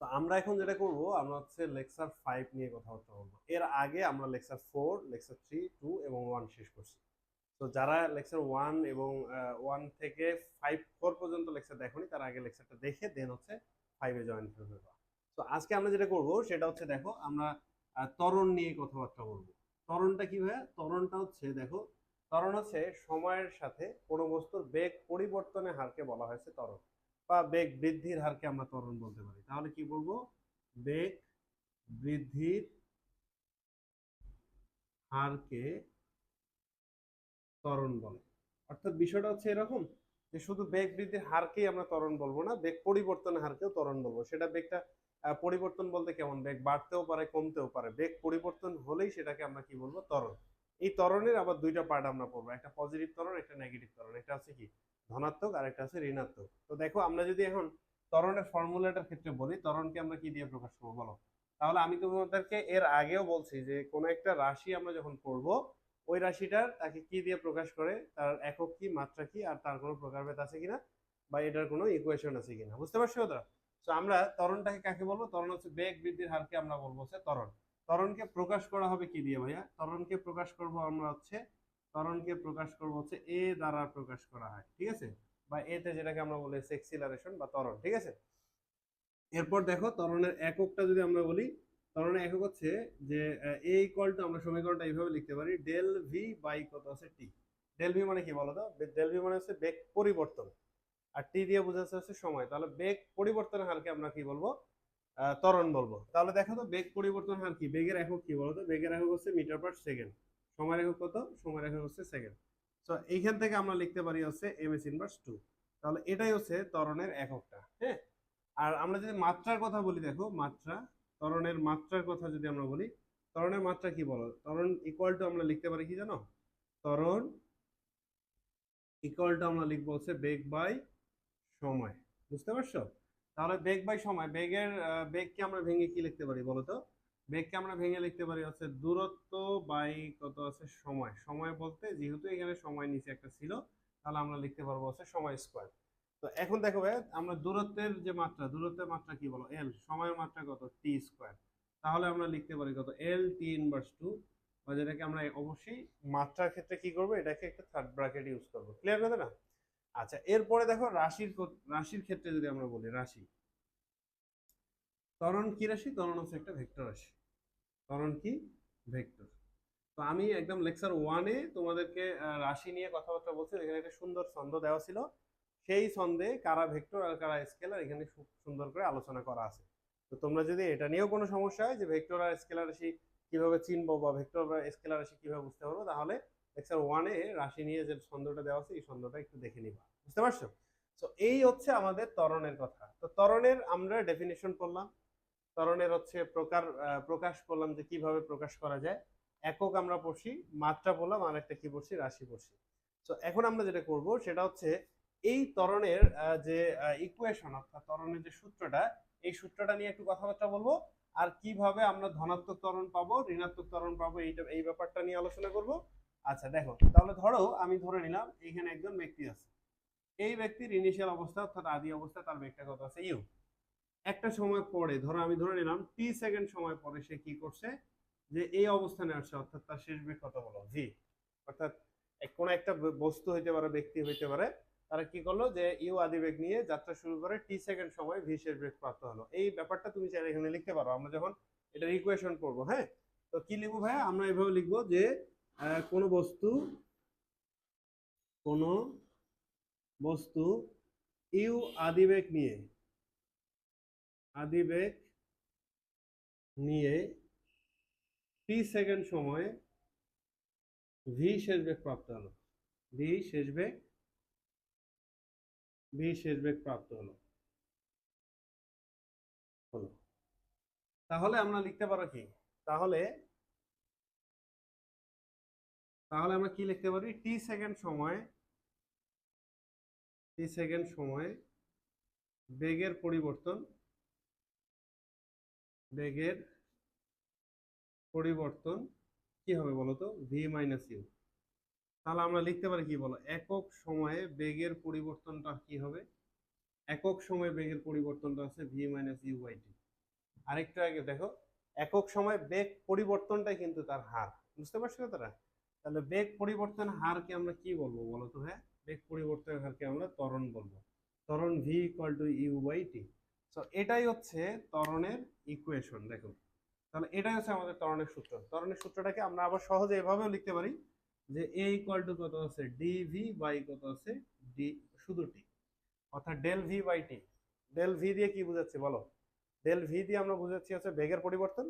তো আমরা এখন যেটা করব আমরা হচ্ছে লেকচার ফাইভ নিয়ে কথাবার্তা বলব। এর আগে আমরা lecture four lecture three two এবং ওয়ান শেষ করছি। তো যারা লেকচার ওয়ান এবং ওয়ান থেকে ফাইভ ফোর পর্যন্ত লেকচার দেখোনি তার আগে লেকচারটা দেখে দেন হচ্ছে ফাইভে জয়েন করবে তো আজকে আমরা যেটা করব সেটা হচ্ছে দেখো আমরা আহ, ত্বরণ নিয়ে কথাবার্তা বলব। ত্বরণটা কি ভাইয়া? ত্বরণটা হচ্ছে দেখো তরণ হচ্ছে সময়ের সাথে কোনো বস্তুর বেগ পরিবর্তনের হারকে বলা হয়েছে ত্বরণ। বা বেগ বৃদ্ধির হারকে আমরা ত্বরণ বলতে পারি। তাহলে কি বলব? বেগ বৃদ্ধির হারকে ত্বরণ বলে। অর্থাৎ বিষয়টা হচ্ছে এরকম যে শুধু বেগ বৃদ্ধির হারকেই আমরা ত্বরণ বলব না, বেগ পরিবর্তনের হারকেও ত্বরণ বলব। সেটা বেগটা পরিবর্তন বলতে কেমন? বেগ বাড়তেও পারে, কমতেও পারে। বেগ পরিবর্তন হলেই সেটাকে আমরা কি বলব? ত্বরণ। এই ত্বরণের আবার দুইটা পার্ট আমরা পড়ব। একটা পজিটিভ ত্বরণ, একটা নেগেটিভ ত্বরণ। এটা হচ্ছে কি? ধনাত্মক আর একটা হচ্ছে ঋণাত্মক। তো দেখো, আমরা যদি এখন ত্বরণের ফর্মুলাটার ক্ষেত্রে বলি, ত্বরণকে আমরা কি দিয়ে প্রকাশ করব বলো? তাহলে আমি তোমাদেরকে এর আগেও বলছি যে কোনো একটা রাশি আমরা যখন পড়ব, ওই রাশিটার তাকে কি দিয়ে প্রকাশ করে? তার একক কি, মাত্রা কি, আর তার কোনো প্রকারভেদ আছে কিনা? বা এটার কোনো ইকুয়েশন আছে কিনা? বুঝতে পারছ ওটা তো আমরা ত্বরণটাকে কাকে বলব? ত্বরণ হচ্ছে বেগ বৃদ্ধির হারকে আমরা বলব হচ্ছে ত্বরণ। ত্বরণকে প্রকাশ করা হবে কি দিয়ে ভাইয়া? ত্বরণকে প্রকাশ করব আমরা হচ্ছে ত্বরণকে প্রকাশ করব হচ্ছে এ দ্বারা প্রকাশ করা হয়, ঠিক আছে? বা এতে যেটাকে আমরা বলি সেক্সিলারেশন বা ত্বরণ, ঠিক আছে? এরপর দেখো ত্বরণের এককটা যদি আমরা বলি, ত্বরণের একক হচ্ছে যে, এ ইকুয়াল টু আমরা সমীকরণটা এইভাবে লিখতে পারি ডেল ভি বাই কত আছে টি ডেল ভি মানে কি বলো তো? ডেল ভি মানে হচ্ছে বেগ পরিবর্তন। আর টি দিয়ে বোঝাচ্ছে হচ্ছে সময়। তাহলে বেগ পরিবর্তনের হারকে আমরা কি বলব? ত্বরণ বলব। তাহলে দেখো তো, বেগ পরিবর্তন হার কি? বেগের একক কি বলতো বেগের একক হচ্ছে মিটার পার সেকেন্ড। সময়ের একক কত? সময়ের একক হচ্ছে সেকেন্ড তো এইখান থেকে আমরা লিখতে পারি হচ্ছে এম এস ইনভার্স টু তাহলে এটাই হচ্ছে ত্বরণের এককটা হ্যাঁ? আর আমরা যদি মাত্রার কথা বলি, দেখো, মাত্রা, ত্বরণের মাত্রার কথা যদি আমরা বলি, ত্বরণের মাত্রা কি বলো? ত্বরণ ইকুয়াল টু আমরা লিখতে পারি কি জানো? ত্বরণ ইকুয়াল টু আমরা লিখব হচ্ছে বেগ বাই সময়। বুঝতে পারছ? তাহলে বেগ বাই সময়, বেগের বেগকে আমরা ভেঙে কি লিখতে পারি বলো তো? বেগকে আমরা ভেঙে লিখতে পারি হচ্ছে দূরত্ব বাই কত আছে? সময়। সময় বলতে যেহেতু এখানে সময় নিচে একটা ছিল, তাহলে আমরা লিখতে পারব হচ্ছে সময় স্কোয়ার। তো এখন দেখো ভাই, আমরা দূরত্বের যে মাত্রা, দূরত্বের মাত্রা কি বলো? এল সময়ের মাত্রা কত? T square. তাহলে আমরা লিখতে পারি কত? এল টি ইনভার্স টু যেটাকে আমরা অবশ্যই মাত্রার ক্ষেত্রে কি করব? এটাকে একটা থার্ড ব্র্যাকেট ইউজ করব। ক্লিয়ার কথা না? আচ্ছা এরপরে দেখো রাশির রাশির ক্ষেত্রে যদি আমরা বলি রাশি, ত্বরণ কি রাশি? ত্বরণ হচ্ছে একটা ভেক্টর রাশি। ত্বরণ কি? ভেক্টর। তো আমি একদম লেকচার ওয়ানে তোমাদেরকে রাশি নিয়ে কথাবার্তা বলছি। এখানে একটা সুন্দর ছন্দ দেওয়া ছিল। সেই ছন্দে কারা ভেক্টর আর কারা স্কেলার, এখানে সুন্দর করে আলোচনা করা আছে। তো তোমরা যদি এটা নিয়েও কোনো সমস্যা হয় যে ভেক্টর আর স্কেলার রাশি কীভাবে চিনবো বা ভেক্টর বা স্কেলার রাশি কীভাবে বুঝতে পারব, তাহলে লেকচার ওয়ানে রাশি নিয়ে যে ছন্দটা দেওয়া আছে, এই ছন্দটা একটু দেখে নিবা। বুঝতে পারছ? তো এই হচ্ছে আমাদের তরণের কথা। তো তরণের আমরা ডেফিনেশন করলাম ত্বরণের হচ্ছে প্রকার প্রকাশ করলাম যে কীভাবে প্রকাশ করা যায়। একক আমরা পড়ছি, মাত্রা বললাম, আর একটা কি পড়ছি, রাশি পড়ছি। তো এখন আমরা যেটা করব, সেটা হচ্ছে এই ত্বরণের যে ইকুয়েশন অর্থাৎ ত্বরণের যে সূত্রটা, এই সূত্রটা নিয়ে একটু কথাবার্তা বলব। আর কীভাবে আমরা ধনাত্মক ত্বরণ পাবো, ঋণাত্মক ত্বরণ পাবো, এইটা, এই ব্যাপারটা নিয়ে আলোচনা করব। আচ্ছা দেখো, তাহলে ধরো, আমি ধরে নিলাম, এখানে একজন ব্যক্তি আছে। এই ব্যক্তির ইনিশিয়াল অবস্থা, অর্থাৎ আদি অবস্থা, তার কত আছে, ইউ। একটা সময় পরে, ধরো আমি ধরে নিলাম টি সেকেন্ড সময় পরে সে কি করছে? যে এই অবস্থানে আসছে, অর্থাৎ তার শেষ বেগ কত বলো ভি অর্থাৎ কোনো একটা বস্তু হইতে পারে, ব্যক্তি হইতে পারে, তারা কি করল? যে ইউ আদি বেগ নিয়ে যাত্রা শুরু করে টি সেকেন্ড সময় ভি শেষ বেগ প্রাপ্ত হলো। এই ব্যাপারটা তুমি চাইলে এখানে লিখতে পারো। আমরা যখন এটার ইকুয়েশন করব হ্যাঁ? তো কি লিখব ভাইয়া? আমরা এভাবে লিখব যে কোনো বস্তু কোনো বস্তু ইউ আদিবেগ নিয়ে আদিবেগ নিয়ে টি সেকেন্ড সময়ে ভি শেষ বেগ প্রাপ্ত হলো। ভি শেষ বেগ ভি শেষ বেগ প্রাপ্ত হলো। হলো। তাহলে আমরা লিখতে পারো কি? তাহলে তাহলে আমরা কি লিখতে পারি? টি সেকেন্ড সময়ে টি সেকেন্ড সময়ে বেগের পরিবর্তন বেগের পরিবর্তন কি হবে বলো তো ভি মাইনাস ইউ তাহলে আমরা লিখতে পারি কি বলো? একক সময়ে বেগের পরিবর্তনটা কি হবে? একক সময়ে বেগের পরিবর্তনটা আছে V minus U by T আরেকটু আগে দেখো, একক সময় বেগ পরিবর্তনটাই কিন্তু তার হার। বুঝতে পারছ তারা তাহলে বেগ পরিবর্তন হারকে আমরা কি বলব বলো তো হ্যাঁ? বেগ পরিবর্তন হারকে আমরা ত্বরণ বলব। ত্বরণ V equal to U by T so এটাই হচ্ছে ত্বরণের ইকুয়েশন দেখো তাহলে এটাই হচ্ছে আমাদের ত্বরণের সূত্র। ত্বরণের সূত্রটাকে আমরা আবার সহজে এভাবেও লিখতে পারি যে এ ইকুয়াল টু কত আছে? ডি ভি বাই কত আছে? ডি শুধু টি অর্থাৎ del V by T del V দিয়ে কি বোঝাচ্ছি বলো? ডেল ভি দিয়ে আমরা বুঝাচ্ছি হচ্ছে বেগের পরিবর্তন,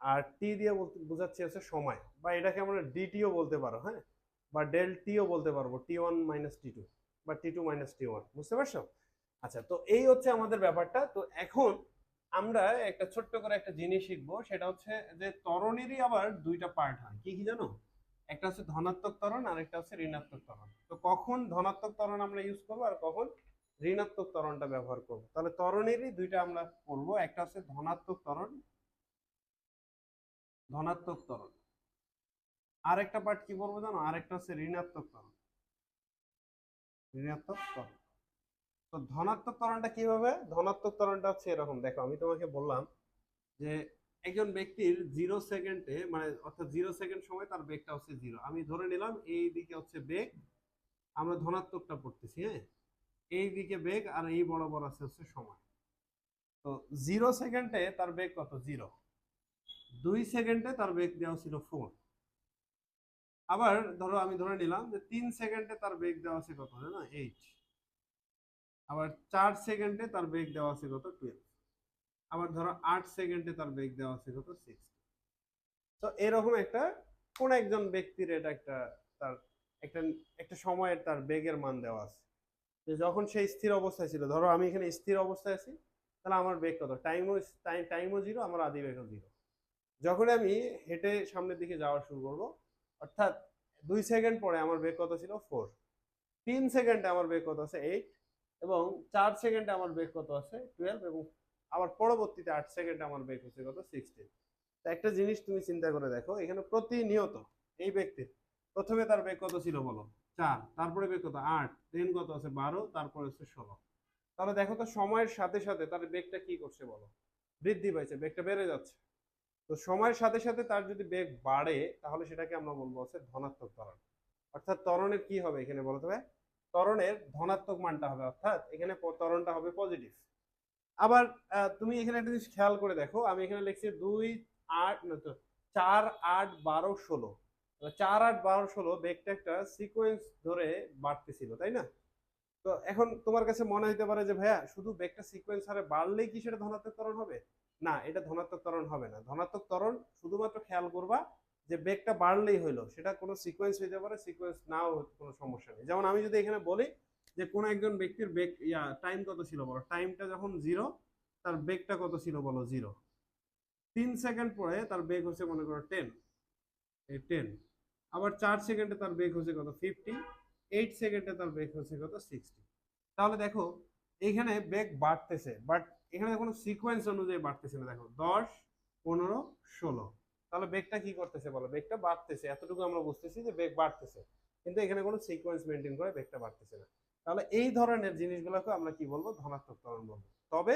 আর টি দিয়ে বোঝাচ্ছি হচ্ছে সময়। বা এটাকে আমরা ডিটিও বলতে পারো হ্যাঁ? বা ডেল টিও বলতে পারব T one minus T two বা T two minus T one বুঝতে পারছ? আচ্ছা তো এই হচ্ছে আমাদের ব্যাপারটা। তো এখন আমরা একটা ছোট্ট করে একটা জিনিস শিখব, সেটা হচ্ছে যে ত্বরণেরই আবার দুইটা পার্ট হয়। কি কি জানো? একটা হচ্ছে ধনাত্মক ত্বরণ আর একটা হচ্ছে ঋণাত্মক ত্বরণ তো কখন ধনাত্মক ত্বরণ আমরা ইউজ করব আর কখন ঋণাত্মক ত্বরণটা ব্যবহার করব? তাহলে ত্বরণেরই দুইটা আমরা পড়ব একটা হচ্ছে ধনাত্মক ত্বরণ ধনাত্মক ত্বরণ আর একটা পার্ট কি বলব জানো? আর একটা হচ্ছে ঋণাত্মক ত্বরণ ঋণাত্মক ত্বরণ তো ধনাত্মক ত্বরণটা কীভাবে? ধনাত্মক ত্বরণটা হচ্ছে এরকম। দেখো, আমি তোমাকে বললাম যে একজন ব্যক্তির জিরো সেকেন্ডে মানে অর্থাৎ জিরো সেকেন্ড সময় তার বেগটা হচ্ছে জিরো আমি ধরে নিলাম এই দিকে হচ্ছে বেগ, আমরা ধনাত্মকটা পড়তেছি হ্যাঁ? এই দিকে বেগ আর এই বরাবর আছে হচ্ছে সময়। তো জিরো সেকেন্ডে তার বেগ কত? জিরো দুই সেকেন্ডে তার বেগ দেওয়া ছিল ফোর আবার ধরো আমি ধরে নিলাম যে তিন সেকেন্ডে তার বেগ দেওয়া আছে কত? না এইট আবার চার সেকেন্ডে তার বেগ দেওয়া আছে কত? টুয়েলভ আবার ধরো আট সেকেন্ডে তার বেগ দেওয়া আছে কত? সিক্স তো এরকম একটা, কোন একজন ব্যক্তির এটা একটা তার, একটা একটা সময়ের তার বেগের মান দেওয়া আছে। যে যখন সে স্থির অবস্থায় ছিল, ধরো আমি এখানে স্থির অবস্থায় আছি, তাহলে আমার বেগ কত? টাইমও টাইম টাইমও জিরো আমার আদি বেগও জিরো যখন আমি হেঁটে সামনের দিকে যাওয়া শুরু করব, অর্থাৎ দুই সেকেন্ড পরে আমার বেগ কত ছিল? ফোর তিন সেকেন্ডে আমার বেগ কত আছে? এইট এবং চার সেকেন্ডে আমার বেগ কত আছে? টুয়েলভ এবং আবার পরবর্তীতে আট সেকেন্ডে আমার বেগ হচ্ছে কত? সিক্সটিন তো একটা জিনিস তুমি চিন্তা করে দেখো, এখানে প্রতিনিয়ত এই ব্যক্তির প্রথমে তার বেগ কত ছিল বলো? চার, তারপরে বেগ কত? আট দেন কত আছে? বারো, তারপরে হচ্ছে ষোলো। তাহলে দেখো তো সময়ের সাথে সাথে তার বেগটা কি করছে বলো? বৃদ্ধি পাইছে বেগটা বেড়ে যাচ্ছে। তো সময়ের সাথে সাথে তার যদি বেগ বাড়ে, তাহলে সেটাকে আমরা বলব হচ্ছে ধনাত্মক ত্বরণ। অর্থাৎ ত্বরণের কি হবে এখানে বলতে হবে ত্বরণের ধনাত্মক মানটা হবে, অর্থাৎ এখানে ত্বরণটা হবে পজিটিভ আবার তুমি এখানে একটা জিনিস খেয়াল করে দেখো, আমি এখানে লিখছি দুই আট চার আট বারো ষোলো। চার আট বারো ষোলো বেগটা একটা সিকোয়েন্স ধরে বাড়তেছিল, তাই না? তো এখন তোমার কাছে মনে হতে পারে যে, ভাইয়া, শুধু বেগটা সিকোয়েন্স হারে বাড়লেই কি সেটা ধনাত্মক ত্বরণ হবে? না, এটা ধনাত্মক ত্বরণ হবে না। ধনাত্মক ত্বরণ শুধুমাত্র খেয়াল করবা যে বেগটা বাড়লেই হইল, সেটা কোনো সিকোয়েন্স হইতে পারে সিকোয়েন্স নাও কোনো সমস্যা নেই। যেমন আমি যদি এখানে বলি যে কোনো একজন ব্যক্তির বেগ ইয়া টাইম কত ছিল বলো? টাইমটা যখন জিরো তার বেগটা কত ছিল বলো? জিরো তিন সেকেন্ড পরে তার বেগ হচ্ছে মনে করো টেন এই টেন আবার চার সেকেন্ডে তার বেগ হচ্ছে কত? ফিফটি এইট সেকেন্ডে তার বেগ হচ্ছে কত? সিক্সটি তাহলে দেখো এইখানে বেগ বাড়তেছে বাট এখানে কোনো সিকোয়েন্স অনুযায়ী বাড়তেছে না। দেখো, দশ, পনেরো, ষোলো। তাহলে বেগটা কি করতেছে বলো? বেগটা বাড়তেছে। এতটুকু আমরা বুঝতেছি যে বেগ বাড়তেছে। কিন্তু এখানে কোনো সিকোয়েন্স মেনটেন করে বেগটা বাড়তেছে না। তাহলে এই ধরনের জিনিসগুলোকে আমরা কি বলব? ধনাত্মক ত্বরণ বলব। তবে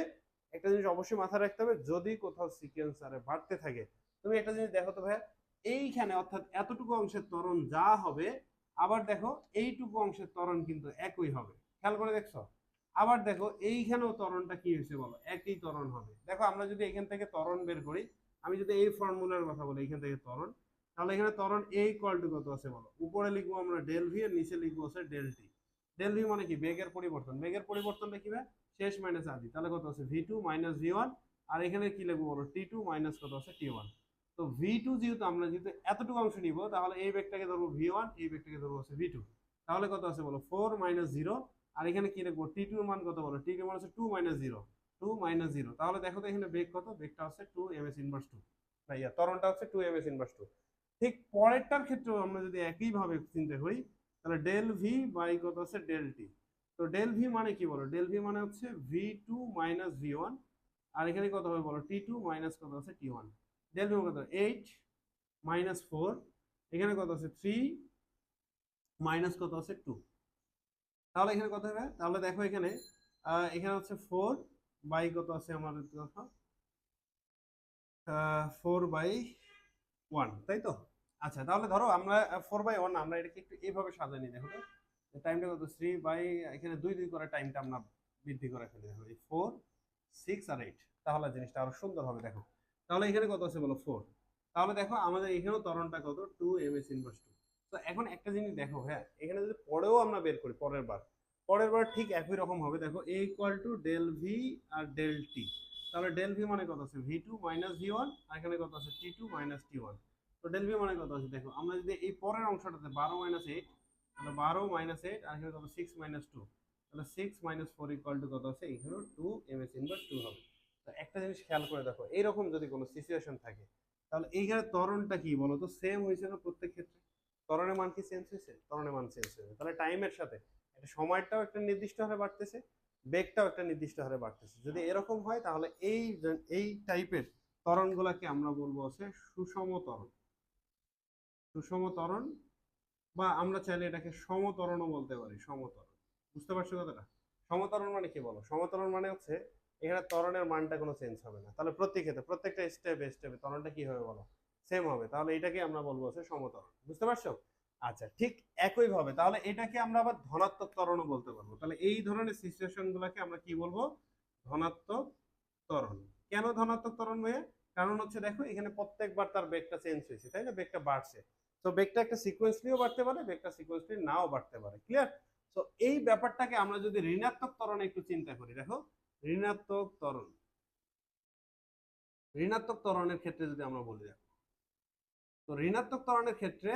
একটা জিনিস অবশ্যই মাথায় রাখতে হবে, যদি কোথাও সিকোয়েন্স আরে বাড়তে থাকে, তুমি একটা জিনিস দেখো তো ভাইয়া, এইখানে অর্থাৎ এতটুকু অংশের ত্বরণ যা হবে, আবার দেখো এইটুকু অংশের ত্বরণ কিন্তু একই হবে। খেয়াল করে দেখছ? আবার দেখো এইখানেও ত্বরণটা কি হয়েছে বলো? একই ত্বরণ হবে। দেখো আমরা যদি এখান থেকে ত্বরণ বের করি আমি যদি এই ফর্মুলার কথা বলি, এখান থেকে তরণ তাহলে এখানে ত্বরণ এই কোয়ালিটি কত আছে বলো? উপরে লিখব আমরা ডেল ভি আর নিচে লিখব আছে ডেল টি ডেল ভি মানে কি? বেগের পরিবর্তন। বেগের পরিবর্তনটা কি ভাই? শেষ মাইনাস আদি তাহলে কত আছে? V two minus V one আর এখানে কি লিখব বলো? টি টু মাইনাস কত আছে? টি ওয়ান তো ভি টু যেহেতু আমরা যেহেতু এতটুকু অংশ নিব, তাহলে এই বেগটাকে ধরবো ভি ওয়ান এই বেগটাকে ধরবো আছে ভি টু তাহলে কত আছে বলো? ফোর মাইনাস জিরো আর এখানে কি লিখব? টি টু মান কত বলো? টি টু মান আছে two minus zero two minus zero তাহলে দেখো তো এখানে বেগ কত? বেগটা হচ্ছে two M S inverse two না ইয়া ত্বরণটা হচ্ছে two M S inverse two ঠিক পরেরটার ক্ষেত্রেও আমরা যদি একইভাবে চিন্তা করি, তাহলে ডেল ভি বাই কত আছে? ডেল টি তো ডেল ভি মানে কি বলো? ডেল ভি মানে হচ্ছে V two minus V one আর এখানে কত হবে বলো? টি টু মাইনাস কত আছে? টি ওয়ান ডেল ভি কত? এইট মাইনাস ফোর এখানে কত আছে? থ্রি মাইনাস কত আছে? টু তাহলে এখানে কত হবে? তাহলে দেখো এখানে এখানে হচ্ছে ফোর বাই কত আছে আমাদের কথা ফোর বাই ওয়ান তাই তো? আচ্ছা তাহলে ধরো আমরা ফোর বাই ওয়ান আমরা এটাকে একটু এইভাবে সাজাই নিই, দেখো টাইমটা কত? থ্রি বাই এখানে দুই দুই করে টাইমটা আমরা বৃদ্ধি করে ফেলি, দেখো এই ফোর সিক্স আর এইট তাহলে জিনিসটা আরও সুন্দর হবে, দেখো। তাহলে এখানে কত আছে বলো? ফোর তাহলে দেখো আমাদের এখানেও ত্বরণটা কত? Two M S inverse two তো এখন একটা জিনিস দেখো হ্যাঁ? এখানে যদি পরেও আমরা বের করি, পরের বার পরের বার ঠিক একই রকম হবে। দেখো A equal to del V R del T তাহলে ডেল ভি মানে কত আছে? V two minus V one আর এখানে কত আছে? T two minus T one তো ডেল ভি মানে কত আছে? দেখো, আমরা যদি এই পরের অংশটাতে বারো মাইনাস এইট তাহলে বারো মাইনাস এইট আর এখানে কত? সিক্স মাইনাস টু তাহলে six minus four equal to কত আছে? এখানেও two M S inverse two হবে। তো একটা জিনিস খেয়াল করে দেখো এইরকম যদি কোনো সিচুয়েশন থাকে, তাহলে এইখানে ত্বরণটা কি বলো তো? সেম হয়েছে না প্রত্যেক ক্ষেত্রে? ত্বরণের মান কি চেঞ্জ হয়েছে? ত্বরণের মান চেঞ্জ হয়েছে। তাহলে টাইমের সাথে সময়টাও একটা নির্দিষ্ট হারে বাড়তেছে, বেগটাও একটা নির্দিষ্ট হারে বাড়তেছে। যদি এরকম হয়, তাহলে এই এই টাইপের ত্বরণগুলোকে আমরা বলব হচ্ছে সুষম তরণ সুষম তরণ বা আমরা চাইলে এটাকে সমতরণও বলতে পারি, সমতরণ। বুঝতে পারছ কথাটা? সমতরণ মানে কি বলো? সমতরণ মানে হচ্ছে এখানে তরণের মানটা কোনো চেঞ্জ হবে না। তাহলে প্রত্যেক ক্ষেত্রে, প্রত্যেকটা স্টেপে স্টেপে তরণটা কি হবে বলো? সেম হবে। তাহলে এটাকে আমরা বলব হচ্ছে সমতরণ। বুঝতে পারছ? আচ্ছা ঠিক একই ভাবে তাহলে এটাকে আমরা আবার ধনাত্মক ত্বরণও বলতে পারব। তাহলে এই ধরনের সিচুয়েশন গুলাকে আমরা কি বলব? ধনাত্মক ত্বরণ। কেন ধনাত্মক ত্বরণ হয়ে কারণ হচ্ছে দেখো, এখানে প্রত্যেকবার তার বেগটা চেঞ্জ হয়েছে, তাই না? বেগটা বাড়ছে। তো বেগটা একটা সিকোয়েন্সলিও বাড়তে পারে, বেগটা সিকোয়েন্সলি নাও বাড়তে পারে ক্লিয়ার তো এই ব্যাপারটাকে আমরা যদি ঋণাত্মক ত্বরণে একটু চিন্তা করি, দেখো, ঋণাত্মক ত্বরণ। ঋণাত্মক ত্বরণের ক্ষেত্রে যদি আমরা বলি, দেখো, তো ঋণাত্মক ত্বরণের ক্ষেত্রে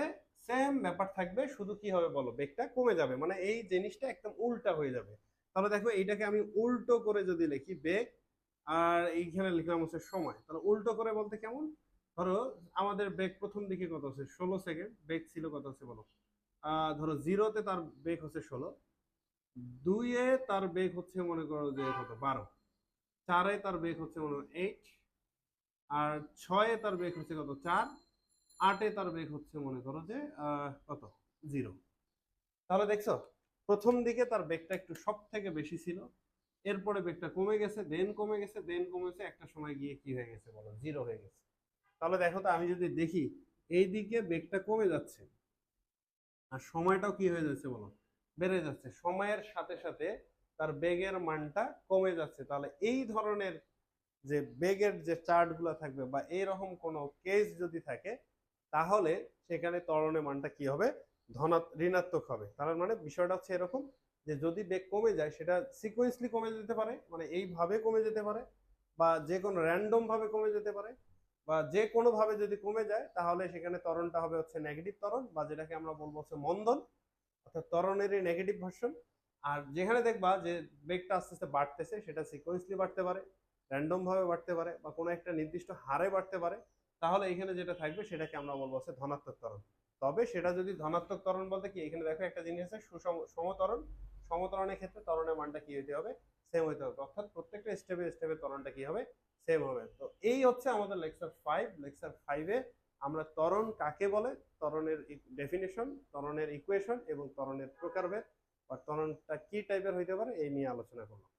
সেম ব্যাপার থাকবে, শুধু কি হবে বলো? বেগটা কমে যাবে মানে এই জিনিসটা একদম উল্টা হয়ে যাবে। তাহলে দেখো, এইটাকে আমি উল্টো করে যদি লিখি বেগ, আর এইখানে লিখলাম হচ্ছে সময়। তাহলে উল্টো করে বলতে কেমন? ধরো, আমাদের বেগ প্রথম দিকে কত আছে? ষোলো সেকেন্ড। বেগ ছিল কত আছে বলো? ধরো জিরোতে তার বেগ হচ্ছে ষোলো। দুইয়ে তার বেগ হচ্ছে মনে করো যে কত? বারো। চারে তার বেগ হচ্ছে মনে করো এইট আর ছয়ে তার বেগ হচ্ছে কত? চার। আটে তার বেগ হচ্ছে, মনে করো যে কত? জিরো। তাহলে দেখছ, প্রথম দিকে তার বেগটা একটু সব থেকে বেশি ছিল, এরপরে বেগটা কমে গেছে দেন কমে গেছে দেন কমেছে একটা সময় গিয়ে কি হয়ে গেছে বলো? জিরো হয়ে গেছে। তাহলে দেখো তো, আমি যদি দেখি, এই দিকে বেগটা কমে যাচ্ছে, আর সময়টাও কি হয়ে যাচ্ছে বলো? বেড়ে যাচ্ছে। সময়ের সাথে সাথে তার বেগের মানটা কমে যাচ্ছে। তাহলে এই ধরনের যে বেগের যে চার্টগুলো থাকবে বা এইরকম কোনো কেস যদি থাকে তাহলে সেখানে ত্বরণের মানটা কি হবে? ধনাত ঋণাত্মক হবে। তার মানে বিষয়টা হচ্ছে এরকম যে যদি বেগ কমে যায়, সেটা সিকোয়েন্সলি কমে যেতে পারে মানে এইভাবে কমে যেতে পারে বা যে কোনো র্যান্ডম ভাবে কমে যেতে পারে বা যে কোনো ভাবে যদি কমে যায়, তাহলে সেখানে ত্বরণটা হবে হচ্ছে নেগেটিভ ত্বরণ বা যেটাকে আমরা বলব হচ্ছে মন্দন, অর্থাৎ ত্বরণেরই নেগেটিভ ভার্সন আর যেখানে দেখবা যে বেগটা আস্তে আস্তে বাড়তেছে, সেটা সিকোয়েন্সলি বাড়তে পারে র্যান্ডম ভাবে বাড়তে পারে বা কোনো একটা নির্দিষ্ট হারে বাড়তে পারে। তাহলে এখানে যেটা থাকবে সেটাকে আমরা বলব হচ্ছে ধনাত্মক ত্বরণ। তবে সেটা যদি ধনাত্মক ত্বরণ বলতে কি? এখানে দেখো একটা জিনিস আছে, সুষম, সমতরণ। সমতরণের ক্ষেত্রে ত্বরণের মানটা কি হতে হবে? সেম হতে হবে। অর্থাৎ প্রত্যেকটা স্টেপে স্টেপে ত্বরণটা কি হবে? সেম হবে। তো এই হচ্ছে আমাদের লেকচার ফাইভ লেকচার ফাইভে আমরা ত্বরণ কাকে বলে? ত্বরণের ডেফিনেশন ত্বরণের ইকুয়েশন এবং ত্বরণের প্রকারভেদ। বা ত্বরণটা কি টাইপের হইতে পারে? এই নিয়ে আলোচনা করলাম।